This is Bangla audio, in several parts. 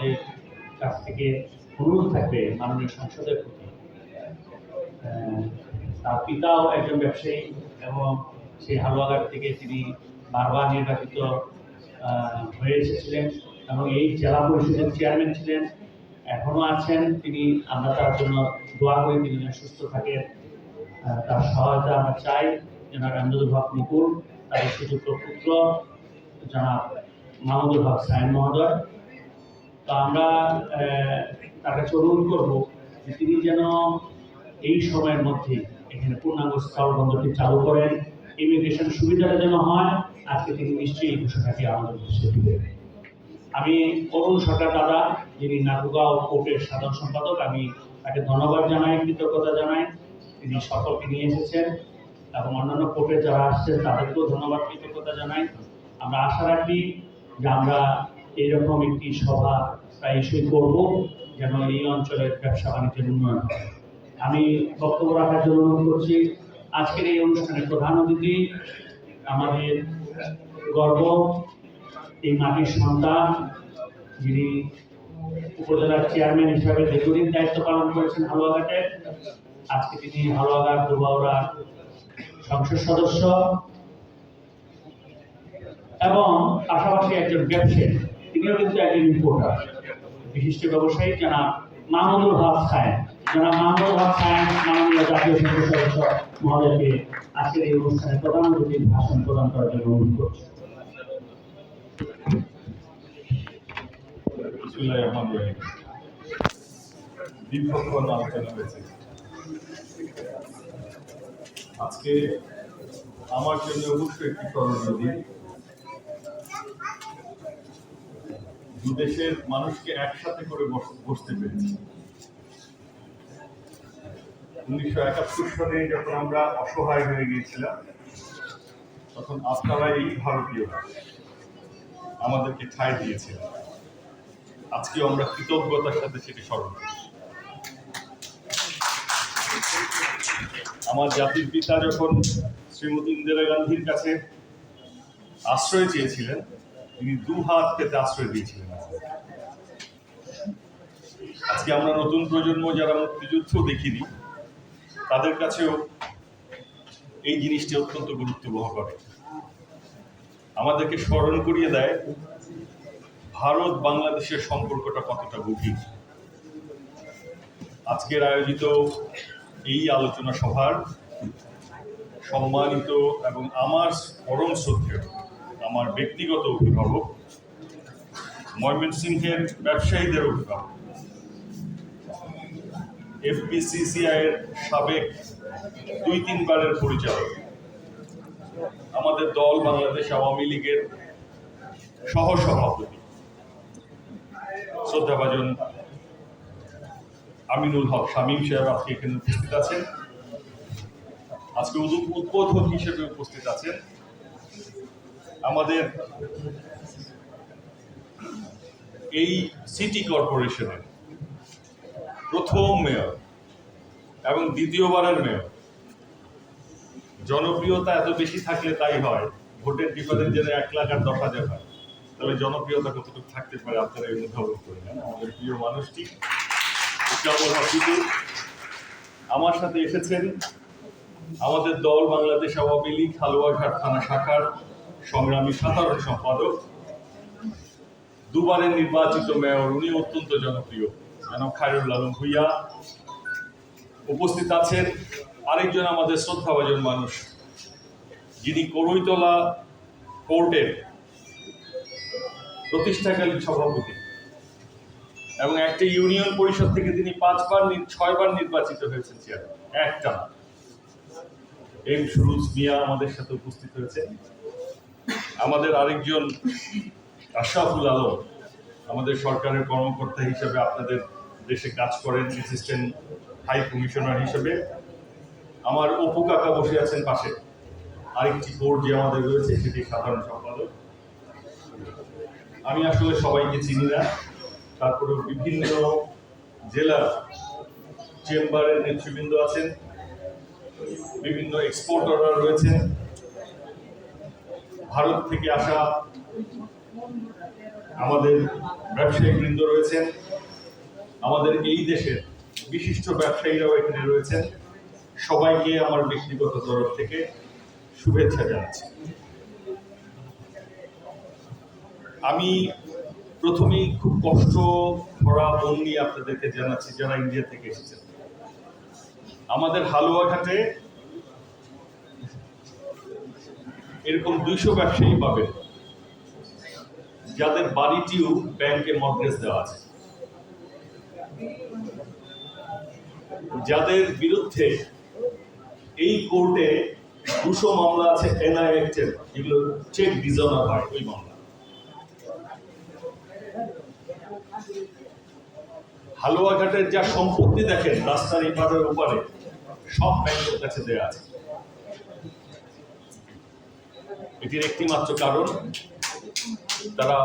আমাদের কাছ থেকে অনুরোধ থাকবে মাননীয় সংসদের প্রতি। তার পিতাও একজন ব্যবসায়ী এবং সেই হালুয়াঘাট থেকে তিনি বারবার নির্বাচিত হয়ে এসেছিলেন এবং এই জেলা পরিষদের চেয়ারম্যান ছিলেন। এখনও আছেন, তিনি আমরা তার জন্য দোয়া করি তিনি যেন সুস্থ থাকেন। তার সহায়তা আমরা চাই। জনাব আহমদুল হক নিপুল তার সুযোগ্য পুত্র, জনাব মাহমুদুল হক সাইন মহোদয়। তো আমরা কাছে অনুরোধ করব যে তিনি যেন এই সময়ের মধ্যে এখানে পূর্ণাঙ্গ স্থল বন্দরটি চালু করেন, ইমিগ্রেশন সুবিধাটা যেন হয়, আজকে তিনি নিশ্চয়ই এই ঘোষণাটি আমাদের দেশে দিবেন। আমি অরুণ সরকার দাদা, যিনি নাটুগাঁও কোর্টের সাধারণ সম্পাদক, আমি তাকে ধন্যবাদ জানাই, কৃতজ্ঞতা জানাই। তিনি সকলকে নিয়ে এসেছেন এবং অন্যান্য কোর্টে যারা আসছেন, তাদেরকেও ধন্যবাদ, কৃতজ্ঞতা জানাই। আমরা আশা রাখি যে আমরা এইরকম একটি সভা প্রায়শই করব যেন এই অঞ্চলের ব্যবসা বাণিজ্যের উন্নয়ন আমি বক্তব্য রাখার জন্য অনুরোধ করছি, আজকের এই অনুষ্ঠানের প্রধান অতিথি আমাদের গর্ব, এই মাটির সন্তান, যিনি উপজেলার চেয়ারম্যান হিসাবে দীর্ঘদিন দায়িত্ব পালন করেছেন হালুয়াঘাটে। আজকে তিনি হালুয়াঘাট দুবাউরা সংসদ সদস্য এবং পাশাপাশি একজন ব্যবসায়ী। তিনিও কিন্তু একজন ইম্পোর্টার বিশিষ্ট ব্যবসায়ী যারা মাহমুদুল হক খায়েন যারা মাহমুদুল হক খায়েন মাননীয় জাতীয় সংসদ সদস্য মহোদয়কে আজকের এই অনুষ্ঠানে প্রধান অতিথির ভাষণ প্রদান করার জন্য অনুরোধ করছি। আজকে আমার জন্য অবশ্যই একটি স্মরণীয় দিন দু দেশের মানুষকে একসাথে করে বসতে পেরেছি। উনিশশো একাত্তর সালে যখন আমরা অসহায় হয়ে গিয়েছিলাম, তখন আপনারা এই ভারতীয় আমাদেরকে ঠাঁই দিয়েছিলেন আজকে আমরা কৃতজ্ঞতার সাথে সেটি স্মরণ করি। আমার জাতির পিতা যখন শ্রীমতী ইন্দিরা গান্ধীর কাছে আশ্রয় চেয়েছিলেন তিনি দু হাত পেতে আশ্রয় দিয়েছিলেন আজকে। আমরা নতুন প্রজন্ম যারা মুক্তিযুদ্ধ দেখিনি, তাদের কাছেও এই জিনিসটি অত্যন্ত গুরুত্ব বহ করে আমাদেরকে স্মরণ করিয়ে দেয়, ভারত বাংলাদেশের সম্পর্কটা কতটা গভীর। আজকের আয়োজিত এই আলোচনা সভার সম্মানিত এবং আমার পরম শ্রদ্ধেয় আমার ব্যক্তিগত অভিভাবক, ময়মনসিংহের ব্যবসায়ীদের অভিভাবক, এফবিসিসিআই এর সাবেক দুই তিনবারের পরিচালক, আমাদের দল বাংলাদেশ আওয়ামী লীগের সহসভাপতি, শ্রদ্ধাভাজন আমিনুল হক শামীম সাহেব আজকে এখানে উপস্থিত আছেন। আজকে উদ্বোধ- উদ্বোধক হিসেবে উপস্থিত আছেন। আমাদের এই সিটি কর্পোরেশনের প্রথম মেয়র এবং দ্বিতীয়বারের মেয়র। জনপ্রিয়তা এত বেশি থাকলে তাই হয়, ভোটের ডিফারেন্স যেন এক লাখ আর দশ হাজার হয়। তাহলে জনপ্রিয়তা কতটুকু থাকতে পারে আপনারা এই অনুধাবন করে আমাদের প্রিয় মানুষটি আমার সাথে এসেছেন আমাদের দল, বাংলাদেশ আওয়ামী লীগ, হালুয়াঘাট থানা শাখার সংগ্রামী সাধারণ সম্পাদক। দুবারের নির্বাচিত মেয়র, উনি অত্যন্ত জনপ্রিয়, জনাব খায়রুল আলম ভুইয়া। উপস্থিত আছেন আরেকজন আমাদের শ্রদ্ধাভাজন মানুষ, যিনি করইতলা কোর্টের প্রতিষ্ঠাকালীন সভাপতি এবং একটা ইউনিয়ন পরিষদ থেকে তিনি পাঁচবার ছয়বার নির্বাচিত হয়েছেন চেয়ারম্যান। একটা। এম সুরুজ মিয়া আমাদের সাথে উপস্থিত হয়েছে আমাদের আরেকজন আশরাফুল আলম, আমাদের সরকারের কর্মকর্তা হিসেবে আপনাদের দেশে কাজ করেন অ্যাসিস্ট্যান্ট হাই কমিশনার হিসেবে। আমার অপু কাকা বসে আছেন পাশে। আরেকটি কোর্ট যে আমাদের রয়েছে, সেটি সাধারণ সম্পাদক। আমি আসলে সবাইকে চিনি না। তারপরে বিভিন্ন জেলার চেম্বারের নেতৃবৃন্দ আছেন। বিভিন্ন এক্সপোর্টাররা রয়েছেন ভারত থেকে আসা আমাদের ব্যবসায়ী বৃন্দ রয়েছেন। আমাদের এই দেশের বিশিষ্ট ব্যবসায়ীরাও এখানে রয়েছেন। সবাইকে আমার ব্যক্তিগত তরফ থেকে শুভেচ্ছা জানাচ্ছি। আমি প্রথমেই খুব কষ্ট ভরা মন আপনাদেরকে জানাচ্ছি, যারা ইন্ডিয়া থেকে এসেছেন। আমাদের হালুয়াঘাটে এরকম দুইশো ব্যবসায়ী পাবেন। যাদের বাড়িটিও ব্যাংকে মর্গেজ দেওয়া আছে। যাদের বিরুদ্ধে এই কোর্টে দুশো মামলা আছে এনআই যেগুলো চেক ডিজনার হয় ওই মামলা। হালুয়াঘাটের যা সম্পত্তি দেখেন, রাস্তার এপারের উপরে সব ব্যাংকের কাছে দেওয়া আছে। এটির একটি মাত্র কারণ তারা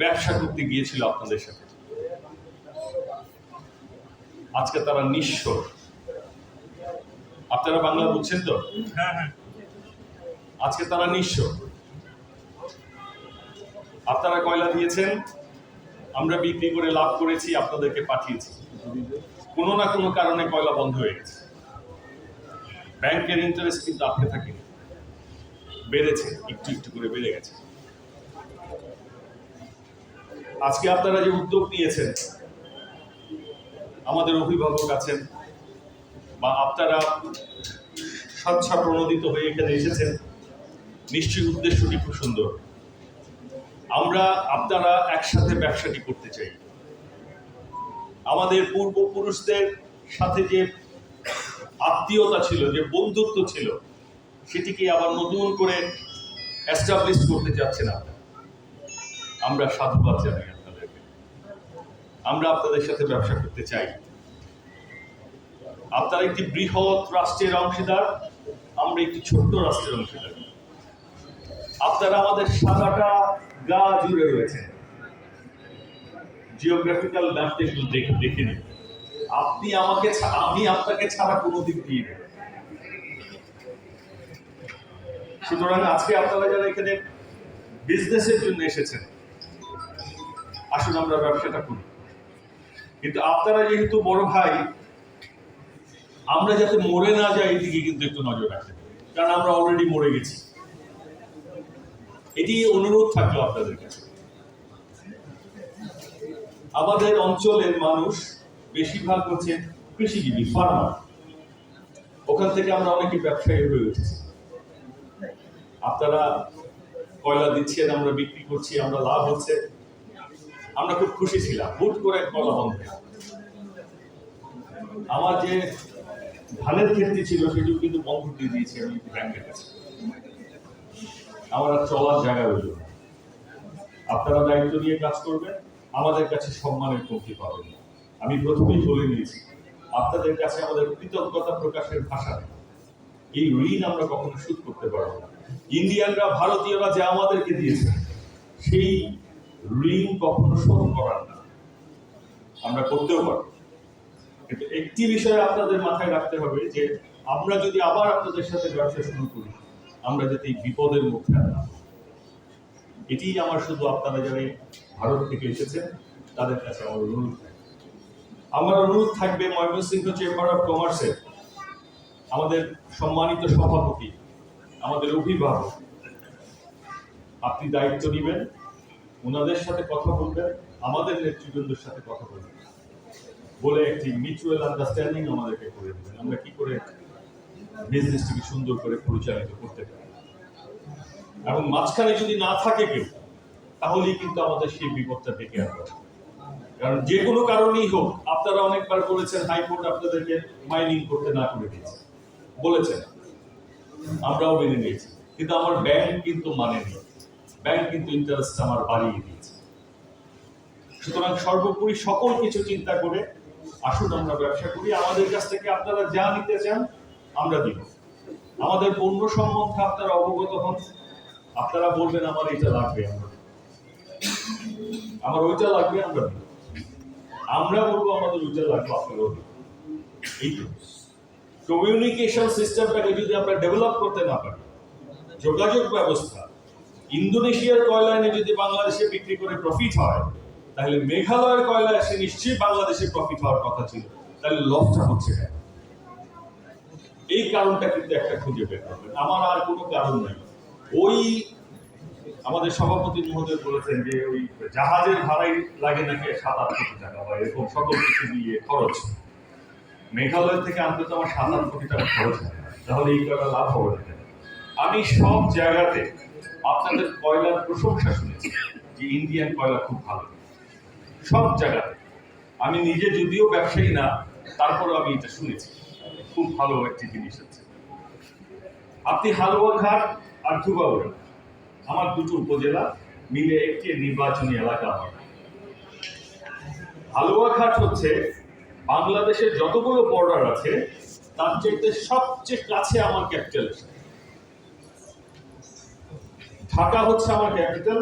ব্যবসা করতে গিয়েছিল আপনাদের সাথে। আজকে তারা নিঃস্ব। আপনারা বাংলা বুঝছেন তো? আজকে তারা নিঃস্ব। আপনারা কয়লা দিয়েছেন? আমরা বিক্রি করে লাভ করেছি আপনাদেরকে পাঠিয়েছি। কোনো না কোনো কারণে কয়লা বন্ধ হয়ে গেছে। ব্যাংকের ইন্টারেস্ট কিন্তু আপনি থাকেনি বেড়েছে, একটু একটু করে বেড়ে গেছে। আজকে আপনারা যে উদ্যোগ নিয়েছেন, আমাদের অভিভাবক আছেন বা আপনারা স্বচ্ছা প্রণোদিত হয়ে এখানে এসেছেন, নিশ্চয়ই উদ্দেশ্যটি খুব সুন্দর। আমরা আপনারা একসাথে ব্যবসাটি করতে চাই। আমাদের পূর্বপুরুষদের সাথে যে আত্মীয়তা ছিল, যে বন্ধুত্ব ছিল সেটিকে আবার নতুন করে এস্টাবলিশ করতে চাচ্ছেন আপনারা। আমরা সাধুবাদ জানাই আপনাদেরকে। আমরা আপনাদের সাথে ব্যবসা করতে চাই। আপনারা একটি বৃহৎ রাষ্ট্রের অংশীদার, আমরা একটি ছোট্ট রাষ্ট্রের অংশীদার। আপনারা আমাদের সাদাটা গা জুড়ে রয়েছেন। জিওগ্রাফিক্যাল ম্যাপটা একটু দেখে নিন। আপনি আমাকে আমি আপনাকে ছাড়া কোনো দিক দিয়ে নেই সুতরাং আজকে আপনারা যারা এখানে বিজনেসের জন্য এসেছেন, আসুন আমরা ব্যবসাটা করি। কিন্তু আপনারা যেহেতু বড় ভাই, আমরা যাতে মরে না যাই এদিকে কিন্তু একটু নজর হবে। কারণ আমরা অলরেডি মরে গেছি। এটি অনুরোধ থাকল আপনাদের কাছে। আমাদের অঞ্চলের মানুষ বেশিরভাগ হচ্ছে কৃষিজীবী ফার্মার ওখান থেকে আমরা অনেকে ব্যবসায়ী হয়ে উঠেছি। আপনারা কয়লা দিচ্ছেন, আমরা বিক্রি করছি, আমরা লাভ হচ্ছে। আমরা খুব খুশি ছিলাম, হুট করে কলা বন্ধ আমার যে ধানের ক্ষেত্রে ছিল, সেটিও কিন্তু বন্ধ দিয়ে দিয়েছি আমি ব্যাংকের কাছে। আমার চলার জায়গা রইল আপনারা দায়িত্ব নিয়ে কাজ করবেন, আমাদের কাছে সম্মানের কমতি পাবেন। আমি প্রথমেই বলে নিয়েছি, আপনাদের কাছে আমাদের কৃতজ্ঞতা প্রকাশের ভাষা এই ঋণ আমরা কখনো শোধ করতে পারব না। ইন্ডিয়ানরা, ভারতীয়রা যে আমাদেরকে দিয়েছে, সেই ঋণ কখনো শোধ করার না। আমরা করতেও পারব। কিন্তু একটি বিষয় আপনাদের মাথায় রাখতে হবে যে, আমরা যদি আবার আপনাদের সাথে ব্যবসা শুরু করি, আমরা যাতে এই বিপদের মুখে না। এটিই আমার শুধু আপনারা যারা ভারত থেকে এসেছেন, তাদের কাছে আমার অনুরোধ থাকবে। আমার অনুরোধ থাকবে ময়মনসিংহ চেম্বার অফ কমার্সের আমাদের সম্মানিত সভাপতি আমাদের অভিভাবক। আপনি দায়িত্ব নেবেন, ওনাদের সাথে কথা বলবেন, আমাদের নেতৃবৃন্দের সাথে কথা বলবেন। বলে একটি মিউচুয়াল আন্ডারস্ট্যান্ডিং আমাদেরকে করে দেবেন। আমরা কি করে বিজনেসটিকে সুন্দর করে পরিচালিত করতে পারি? এবং মাঝখানে যদি না থাকে কেউ, তাহলেই কিন্তু আমাদের সেই বিপদটা ডেকে আনবে। কারণ যে কোনো কারণেই হোক, আপনারা অনেকবার বলেছেন হাইকোর্ট আপনাদেরকে মাইনিং করতে না করে দিয়েছে। বলেছেন। আমরাও মেনে নিয়েছি। কিন্তু আমার ব্যাংক কিন্তু মানেনি ব্যাংক কিন্তু ইন্টারেস্ট আমার বাড়িয়ে দিয়েছে। সুতরাং সর্বোপরি সকল কিছু চিন্তা করে আসুন আমরা ব্যবসা করি। আমাদের কাছ থেকে আপনারা যা নিতে চান, আমরা দিব। আমাদের পণ্য সম্বন্ধে আপনারা অবগত হন। আপনারা বলবেন, আমার এটা লাগবে, আমরা আমার ওইটা লাগবে, আমরা দিব। আমরা বলব, আমাদের ওইটা লাগবে আপনারাও দিব এই তো কমিউনিকেশন সিস্টেমটাকে যদি আমরা ডেভেলপ করতে না পারি, যোগাযোগ ব্যবস্থা, ইন্দোনেশিয়ার কয়লা এনে যদি বাংলাদেশে বিক্রি করে প্রফিট হয়, তাহলে মেঘালয়ের কয়লা এসে নিশ্চয়ই বাংলাদেশে প্রফিট হওয়ার কথা ছিল, তাহলে লসটা হচ্ছে কেন? এই কারণটা কিন্তু একটা খুঁজে বের করবেন। আমার আর কোনো কারণ নাই। ওই আমাদের সভাপতি মহোদয় বলেছেন যে ওই জাহাজের ভাড়াই লাগে নাকি সাত আট কোটি টাকা বা এরকম সকল কিছু দিয়ে খরচ। মেঘালয় থেকে আনতে তো আমার সাত আট কোটি টাকা খরচ হয়। তাহলে এই কয়লা লাভ হবে আমি সব জায়গাতে আপনাদের কয়লার প্রশংসা শুনেছি যে ইন্ডিয়ান কয়লা খুব ভালো। সব জায়গাতে। আমি নিজে যদিও ব্যবসায়ী না, তারপরেও আমি এটা শুনেছি। খুব ভালো একটি জিনিস হচ্ছে আপনি হালুয়া হালুয়াঘাট আর ধুবাউড়া, আমার দুটো উপজেলা মিলে একটি নির্বাচনী এলাকা আমার হালুয়াঘাট হচ্ছে বাংলাদেশের যতগুলো বর্ডার আছে, তার চাইতে সবচেয়ে কাছে আমার ক্যাপিটাল ঢাকা হচ্ছে আমার ক্যাপিটাল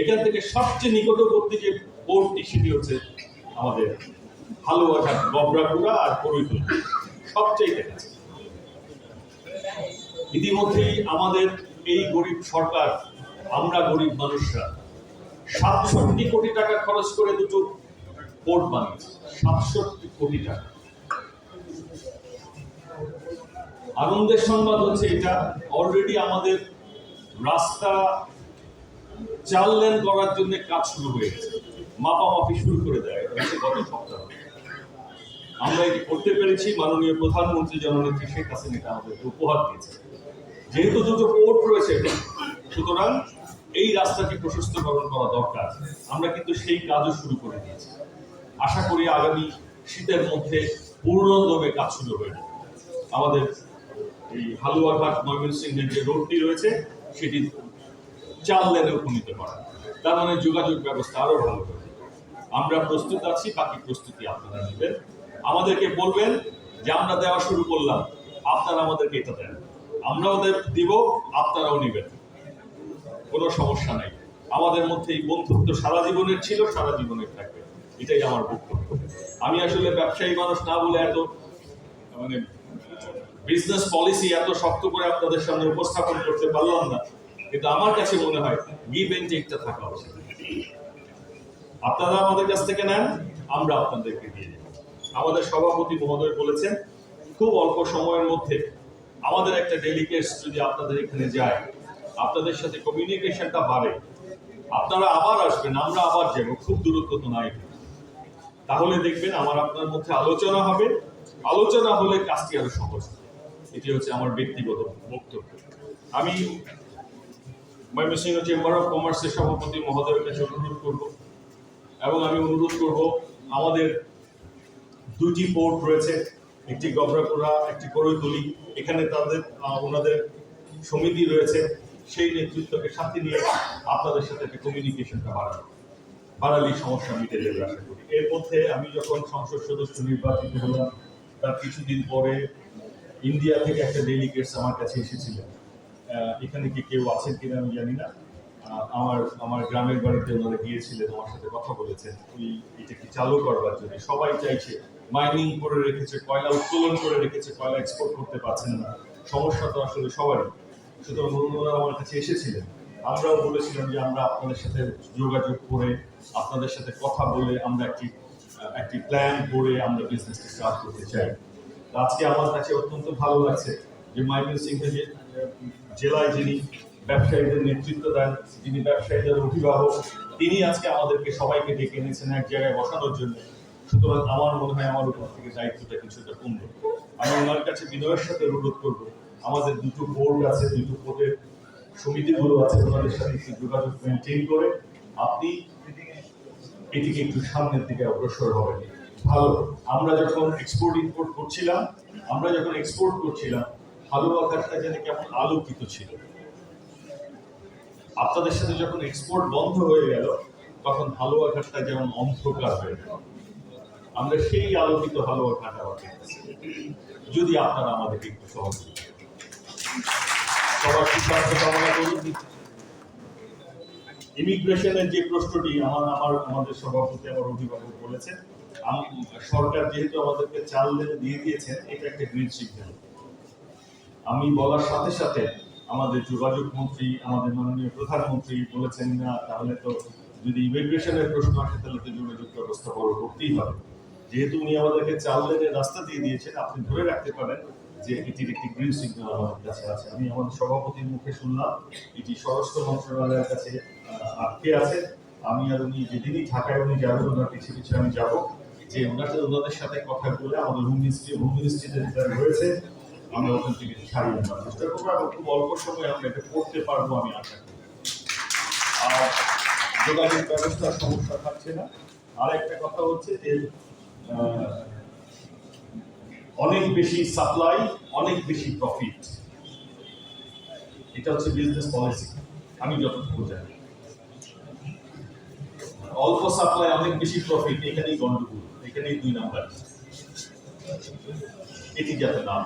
এখান থেকে সবচেয়ে নিকটবর্তী যে পোর্টটি সেটি হচ্ছে আমাদের হালুয়াঘাট গবরাপুরা আর করৈতুল সবচেয়ে কাছে। ইতিমধ্যেই আমাদের এই গরিব সরকার, আমরা গরিব মানুষরা, সাতষট্টি কোটি টাকা খরচ করে দুটো পোর্ট বানিয়েছে, সাতষট্টি কোটি টাকা। আনন্দের সংবাদ হচ্ছে এটা অলরেডি আমাদের রাস্তা চার লেন করার জন্য কাজ শুরু হয়ে গেছে। মাপামাপি শুরু করে দেয় গত সপ্তাহ। আমরা এটি করতে পেরেছি, মাননীয় প্রধানমন্ত্রী জননেত্রী শেখ হাসিনা আমাদেরকে উপহার দিয়েছে যেহেতু দুটো পোর্ট রয়েছে সুতরাং এই রাস্তাটি প্রশস্তকরণ করা দরকার। আমরা কিন্তু সেই কাজও শুরু করে দিয়েছি। আশা করি আগামী শীতের মধ্যে পূর্ণদমে কাজ শুরু হয়ে আমাদের এই হালুয়াঘাট ময়মনসিংহের যে রোডটি রয়েছে, সেটি চাল লেনে উপনীত করা। তার মানে যোগাযোগ ব্যবস্থা আরও ভালো হবে। আমরা প্রস্তুত আছি, বাকি প্রস্তুতি আপনারা নেবেন। আমাদেরকে বলবেন যে আমরা দেওয়া শুরু করলাম, আপনারা আমাদেরকে এটা দেন। আমরা ওদের দিব, আপনারাও নেবেন। কোনো সমস্যা নাই। আমাদের মধ্যে এই বন্ধুত্ব সারা জীবনের ছিল, সারা জীবনের থাকবে। এটাই আমার বক্তব্য। আমি আসলে ব্যবসায়ী মানুষ না বলে এত মানে বিজনেস পলিসি এত শক্ত করে আপনাদের সামনে উপস্থাপন করতে পারলাম না। কিন্তু আমার কাছে মনে হয় গিভ এন্ড টেকটা থাকা উচিত। আপনারা আমাদের কাছ থেকে নেন, আমরা আপনাদেরকে দিয়ে দেব। আমাদের সভাপতি মহোদয় বলেছেন, খুব অল্প সময়ের মধ্যে আমাদের একটা ডেলিগেটস যদি আপনাদের এখানে যায় আপনাদের সাথে কমিউনিকেশনটা বাড়ে। আপনারা আবার আসবেন, আমরা আবার যাব, খুব দূরত্ব তো নাই। তাহলে দেখবেন আমার আপনার মধ্যে আলোচনা হবে। আলোচনা হলে কাজটি আরও সহজ এটি হচ্ছে আমার ব্যক্তিগত বক্তব্য। আমি ময়মনসিংহ চেম্বার অফ কমার্সের সভাপতি, মহোদয়ের কাছে অনুরোধ করব এবং আমি অনুরোধ করব আমাদের দুটি পোর্ট রয়েছে, একটি গবরাপুরা একটি করৈতলি এখানে তাদের ওনাদের সমিতি রয়েছে। সেই নেতৃত্বকে সাথে নিয়ে আপনাদের সাথে একটা কমিউনিকেশনটা বাড়ানো। বাড়ালি সমস্যা মিটে যাবে আশা করি। এর মধ্যে আমি যখন সংসদ সদস্য নির্বাচিত হলাম, তার কিছুদিন পরে ইন্ডিয়া থেকে একটা ডেলিগেটস আমার কাছে এসেছিলেন। এখানে কি কেউ আছেন কিনা আমি জানি না। আমার আমার গ্রামের বাড়িতে ওনারা গিয়েছিলেন, আমার সাথে কথা বলেছেন। ওই এটাকে চালু করবার জন্য? সবাই চাইছে মাইনিং করে রেখেছে, কয়লা উত্তোলন করে রেখেছে, কয়লা এক্সপোর্ট করতে পারছেন না। সমস্যা তো আসলে সবারই। সুতরাং ওনারা আমার কাছে এসেছিলেন। আমরাও বলেছিলাম যে আমরা আপনাদের সাথে যোগাযোগ করে, আপনাদের সাথে কথা বলে আমরা একটি একটি প্ল্যান করে আমরা বিজনেসটি স্টার্ট করতে চাই। আজকে আমার কাছে অত্যন্ত ভালো লাগছে যে মাইকেল সিংহে যে, জেলায় যিনি ব্যবসায়ীদের নেতৃত্ব দেন, যিনি ব্যবসায়ীদের অভিভাবক, তিনি আজকে আমাদেরকে সবাইকে ডেকে এনেছেন এক জায়গায় বসানোর জন্য। সুতরাং আমার মনে হয় আমার উপর থেকে দায়িত্বটা কিছুটা কমবে। আমি ওনার কাছে বিনয়ের সাথে অনুরোধ করব আমাদের দুটো বোর্ড আছে, দুটো বোর্ডের সমিতিগুলো আছে ওনাদের সাথে একটু যোগাযোগ মেনটেন করে আপনি এটিকে একটু সামনের দিকে অগ্রসর হবেন। ভালো, আমরা যখন এক্সপোর্ট ইম্পোর্ট করছিলাম, আমরা যখন এক্সপোর্ট করছিলাম হালুয়া ঘাটটা যেন কেমন আলোকিত ছিল। আপনাদের সাথে যখন এক্সপোর্ট বন্ধ হয়ে গেল, তখন হালুয়া ঘাটটা যেমন অন্ধকার হয়ে গেল। আমরা সেই আলোকিত ঘাট আবার যদি আপনারা আমাদেরকে একটু সহযোগিতা। ইমিগ্রেশনের যে প্রশ্নটি আমার আমার, আমাদের সভাপতি আমার অভিভাবক বলেছেন, আম- সরকার যেহেতু আমাদেরকে চাল দিয়ে দিয়েছেন, এটা একটা গ্রিন সিগন্যাল আমি বলার সাথে সাথে আমাদের যোগাযোগ মন্ত্রী, আমাদের মাননীয় প্রধানমন্ত্রী বলেছেন না, তাহলে তো যদি ইমিগ্রেশনের প্রশ্ন আসে, তাহলে তো যোগাযোগ ব্যবস্থা বড় করতেই হবে। যেহেতু উনি আমাদেরকে চাল লেনের রাস্তা দিয়ে দিয়েছেন, আপনি ধরে রাখতে পারেন যে এটির একটি গ্রিন সিগন্যাল আমাদের কাছে আছে। আমি আমাদের সভাপতির মুখে শুনলাম, এটি স্বরাষ্ট্র মন্ত্রণালয়ের কাছে আটকে আছে। আমি আর উনি যেদিনই ঢাকায় উনি যাবেন, ওনার পিছিয়ে পিছিয়ে আমি যাব। যে ওনাদের ওনাদের সাথে কথা বলে আমাদের হোম মিনিস্ট্রি হোম মিনিস্ট্রিতে যেটা রয়েছে আমরা ওখান থেকে ছাড়িয়ে নেওয়ার চেষ্টা করব এবং খুব অল্প সময়ে আমরা এটা করতে পারব আমি আশা করি। আর যোগাযোগ ব্যবস্থার সমস্যা থাকছে না। আর একটা কথা হচ্ছে যে অনেক বেশি সাপ্লাই অনেক বেশি প্রফিট এটা হচ্ছে বিজনেস পলিসি আমি যতটুকু জানি। অল্প সাপ্লাই অনেক বেশি প্রফিট এখানেই গন্ডগোল এখানেই দুই নাম্বার। এটি যাতে না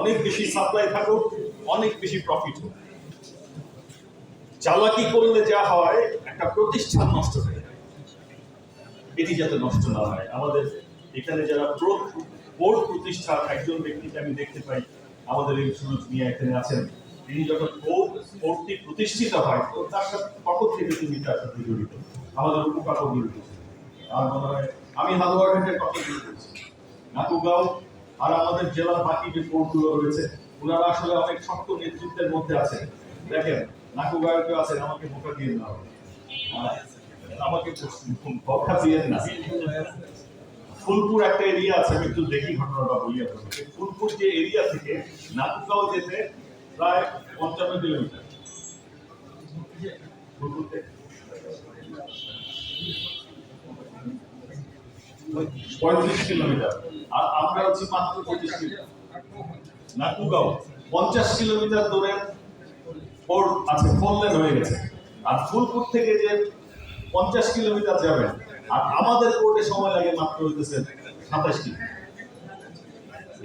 অনেক বেশি সাপ্লাই থাকুক, অনেক বেশি প্রফিট হোক। চালাকি করলে যা হয়, একটা প্রতিষ্ঠান নষ্ট হয়ে যায়। এটি যাতে নষ্ট না হয়। আমাদের এখানে যারা বোর্ড প্রতিষ্ঠান একজন ব্যক্তিকে আমি দেখতে পাই আমাদের এই সুরজ মিয়া এখানে আছেন। তিনি যখন বোর্ড বোর্ডটি প্রতিষ্ঠিত হয়, তো তার সাথে কখন থেকে তিনি তার সাথে জড়িত। আমাদের উপকারও জড়িত আমার মনে হয় আমি হালুয়াঘাটের কথা বলছি নাকুগাঁও আর আমাদের জেলার বাকি যে বোর্ডগুলো রয়েছে ওনারা আসলে অনেক শক্ত নেতৃত্বের মধ্যে আছেন। দেখেন নাকুগাঁও কেউ আছেন, আমাকে বোকা দিয়ে না। আমাকে বকা দিয়ে না। ফুলপুর একটা এরিয়া আছে, আমি একটু দেখি ঘটনাটা বলি আপনাকে ফুলপুর যে এরিয়া থেকে নাকুগাঁও যেতে প্রায় পঞ্চান্ন কিলোমিটার। পঁয়ত্রিশ কিলোমিটার। আর আমরা হচ্ছে মাত্র কিলোমিটার। পঞ্চাশ কিলোমিটার দূরে আছে হয়ে গেছে। আর ফুলপুর থেকে যে পঞ্চাশ কিলোমিটার যাবেন আর আমাদের কোর্টে সময় লাগে মাত্র হইতেছে সাতাশ কিলোমিটার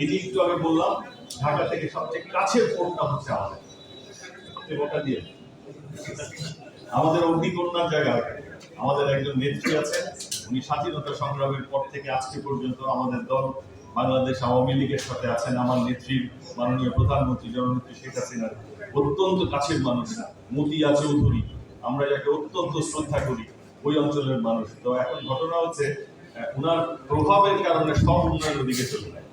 এটি একটু আগে বললাম, ঢাকা থেকে সবচেয়ে কাছের পোর্টটা হচ্ছে আমাদের। ভোটটা দিয়ে আমাদের অগ্নিকন্যার জায়গায় আমাদের একজন নেত্রী আছেন, উনি স্বাধীনতা সংগ্রামের পর থেকে আজকে পর্যন্ত আমাদের দল বাংলাদেশ আওয়ামী লীগের সাথে আছেন। আমার নেত্রীর মাননীয় প্রধানমন্ত্রী জননেত্রী শেখ হাসিনার অত্যন্ত কাছের মানুষ। মতিয়া চৌধুরী। আমরা যাকে অত্যন্ত শ্রদ্ধা করি ওই অঞ্চলের মানুষ। তো এখন ঘটনা হচ্ছে ওনার প্রভাবের কারণে সব উন্নয়নের দিকে চলে যায়।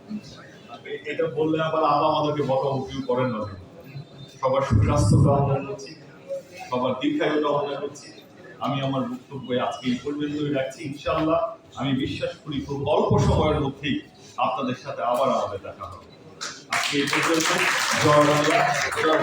এটা বললে আবার আবার আমাদেরকে বকাবকিও করেন না সবার সুস্বাস্থ্য কামনা করছি, সবার দীর্ঘায়ু কামনা করছি। আমি আমার বক্তব্য আজকে এই পর্যন্তই রাখছি। ইনশাআল্লাহ আমি বিশ্বাস করি খুব অল্প সময়ের মধ্যেই আপনাদের সাথে আবার আমাদের দেখা হবে। আজকে এই পর্যন্ত, জয় বাংলা, জয়